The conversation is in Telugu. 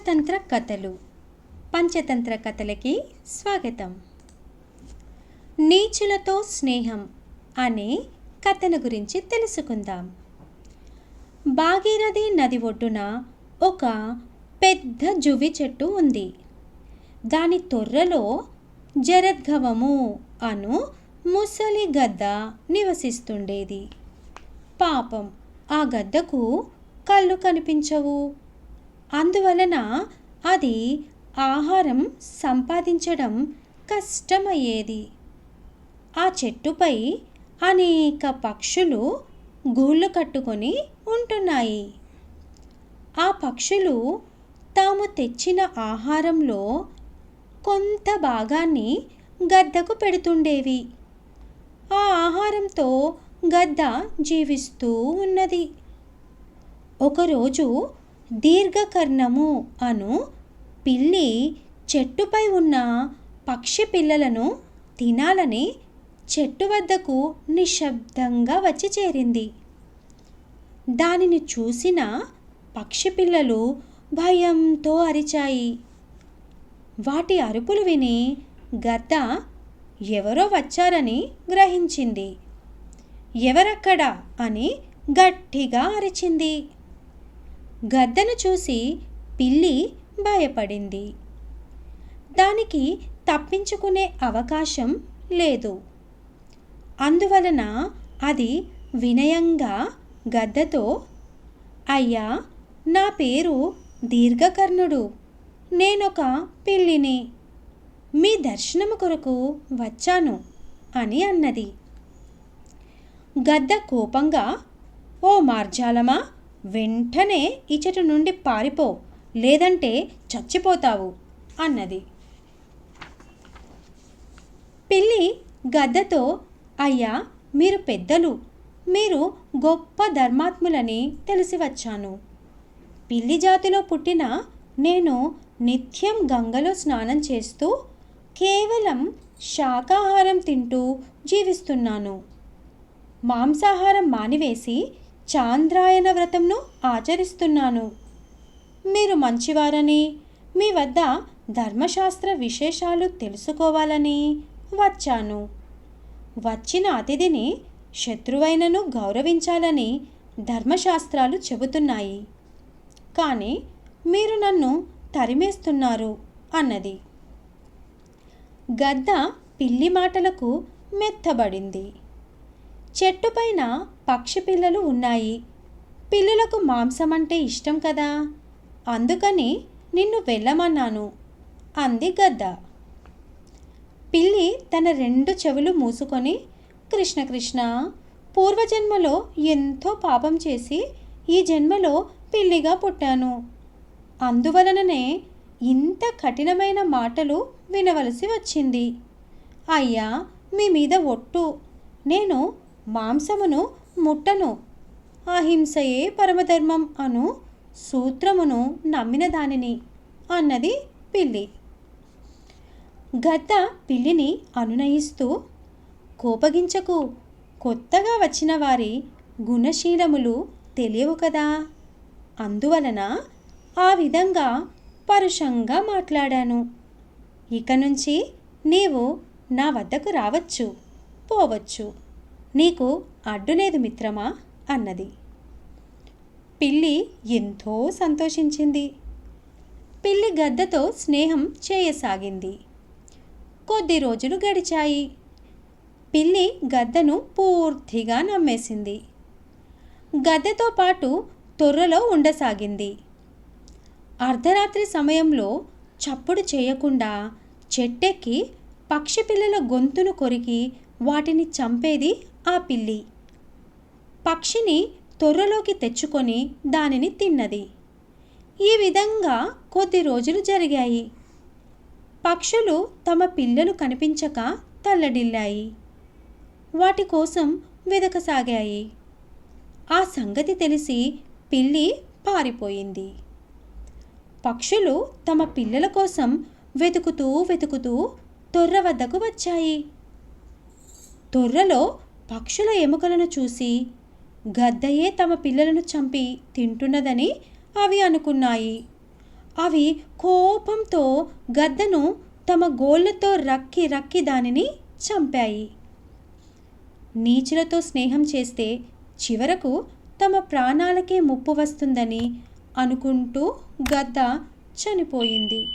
పంచతంత్ర కథలు. పంచతంత్ర కథలకి స్వాగతం. నీచులతో స్నేహం అనే కథను గురించి తెలుసుకుందాం. భాగీరథి నది ఒడ్డున ఒక పెద్ద జువి చెట్టు ఉంది. దాని తొర్రలో జరద్గవము అను ముసలి గద్ద నివసిస్తుండేది. పాపం ఆ గద్దకు కళ్ళు కనిపించవు. అందువలన అది ఆహారం సంపాదించడం కష్టమయ్యేది. ఆ చెట్టుపై అనేక పక్షులు గూళ్ళు కట్టుకొని ఉంటున్నాయి. ఆ పక్షులు తాము తెచ్చిన ఆహారంలో కొంత భాగాన్ని గద్దకు పెడుతుండేవి. ఆ ఆహారంతో గద్ద జీవిస్తూ ఉన్నది. ఒకరోజు దీర్ఘకర్ణము అను పిల్లి చెట్టుపై ఉన్న పక్షి పిల్లలను తినాలని చెట్టు వద్దకు నిశ్శబ్దంగా వచ్చి చేరింది. దానిని చూసిన పక్షి పిల్లలు భయంతో అరిచాయి. వాటి అరుపులు విని గద్ద ఎవరో వచ్చారని గ్రహించింది. ఎవరక్కడా? అని గట్టిగా అరిచింది. గద్దను చూసి పిల్లి భయపడింది. దానికి తప్పించుకునే అవకాశం లేదు. అందువలన అది వినయంగా గద్దతో అయ్యా నా పేరు దీర్ఘకర్ణుడు. నేనొక పిల్లిని. మీ దర్శనము కొరకు వచ్చాను అని అన్నది. గద్ద కోపంగా ఓ మార్జాలమా? వెంటనే ఇచ్చటి నుండి పారిపో లేదంటే చచ్చిపోతావు అన్నది. పిల్లి గద్దతో అయ్యా మీరు పెద్దలు మీరు గొప్ప ధర్మాత్ములని తెలిసి వచ్చాను. పిల్లి జాతిలో పుట్టిన నేను నిత్యం గంగలో స్నానం చేస్తూ కేవలం శాకాహారం తింటూ జీవిస్తున్నాను. మాంసాహారం మానివేసి చాంద్రాయణ వ్రతంను ఆచరిస్తున్నాను. మీరు మంచివారని మీ వద్ద ధర్మశాస్త్ర విశేషాలు తెలుసుకోవాలని వచ్చాను. వచ్చిన అతిథిని శత్రువైనను గౌరవించాలని ధర్మశాస్త్రాలు చెబుతున్నాయి. కానీ మీరు నన్ను తరిమేస్తున్నారు అన్నది. గద్ద పిల్లి మాటలకు మెత్తబడింది. చెట్టుపైన పక్షి పిల్లలు ఉన్నాయి. పిల్లలకు మాంసం అంటే ఇష్టం కదా? అందుకని నిన్ను వెళ్ళమన్నాను. అంది గద్ద. పిల్లి తన రెండు చెవులు మూసుకొని కృష్ణ కృష్ణ పూర్వజన్మలో ఎంతో పాపం చేసి ఈ జన్మలో పిల్లిగా పుట్టాను. అందువలననే ఇంత కఠినమైన మాటలు వినవలసి వచ్చింది. అయ్యా మీ మీద ఒట్టు. నేను మాంసమును ముట్టను. అహింసయే పరమధర్మం అను సూత్రమును నమ్మిన దానిని అన్నది పిల్లి. గద్ద పిల్లిని అనునయిస్తూ కోపగించకు కొత్తగా వచ్చిన వారి గుణశీలములు తెలియవు కదా? అందువలన ఆ విధంగా పరుషంగా మాట్లాడాను. ఇక నుంచి నీవు నా వద్దకు రావచ్చు పోవచ్చు. నీకు అడ్డులేదు మిత్రమా? అన్నది. పిల్లి ఎంతో సంతోషించింది. పిల్లి గద్దతో స్నేహం చేయసాగింది. కొద్ది రోజులు గడిచాయి. పిల్లి గద్దను పూర్తిగా నమ్మేసింది. గద్దతో పాటు తొర్రలో ఉండసాగింది. అర్ధరాత్రి సమయంలో చప్పుడు చేయకుండా చెట్టెక్కి పక్షి పిల్లల గొంతును కొరికి వాటిని చంపేది ఆ పిల్లి. పక్షిని తొర్రలోకి తెచ్చుకొని దానిని తిన్నది. ఈ విధంగా కొద్ది రోజులు జరిగాయి. పక్షులు తమ పిల్లలు కనిపించక తల్లడిల్లాయి. వాటి కోసం వెదకసాగాయి. ఆ సంగతి తెలిసి పిల్లి పారిపోయింది. పక్షులు తమ పిల్లల కోసం వెతుకుతూ వెతుకుతూ తొర్ర వద్దకు వచ్చాయి. తొర్రలో పక్షుల ఎముకలను చూసి గద్దయే తమ పిల్లలను చంపి తింటున్నదని అవి అనుకున్నాయి. అవి కోపంతో గద్దను తమ గోళ్ళతో రక్కి రక్కి దానిని చంపాయి. నీచులతో స్నేహం చేస్తే చివరకు తమ ప్రాణాలకే ముప్పు వస్తుందని అనుకుంటూ గద్ద చనిపోయింది.